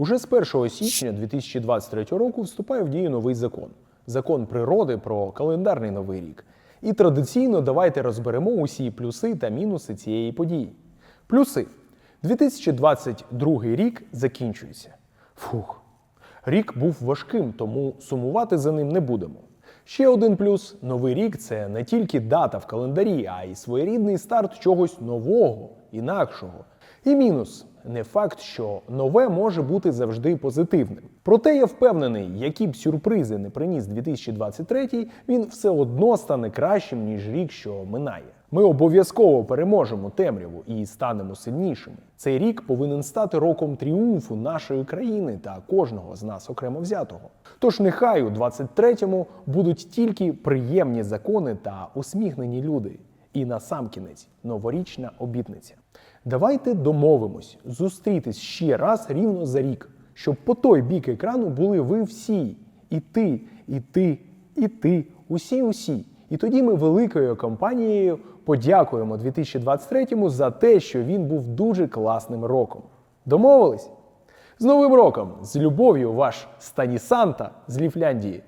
Уже з 1 січня 2023 року вступає в дію новий закон закон природи про календарний новий рік. І традиційно давайте розберемо усі плюси та мінуси цієї події. Плюси 2022 рік закінчується. Фух. Рік був важким, тому сумувати за ним не будемо. Ще один плюс: новий рік це не тільки дата в календарі, а й своєрідний старт чогось нового, інакшого. І мінус не факт, що нове може бути завжди позитивним. Проте я впевнений, які б сюрпризи не приніс 2023, він все одно стане кращим, ніж рік, що минає. Ми обов'язково переможемо темряву і станемо сильнішими. Цей рік повинен стати роком тріумфу нашої країни та кожного з нас окремо взятого. Тож нехай у 23-му будуть тільки приємні закони та усміхнені люди. І насамкінець новорічна обітниця. Давайте домовимось зустрітись ще раз рівно за рік, щоб по той бік екрану були ви всі. І ти, і ти, і ти, усі, усі. І тоді ми великою компанією подякуємо 2023-му за те, що він був дуже класним роком. Домовились? З Новим роком! З любов'ю, ваш Станісанта з Ліфляндії.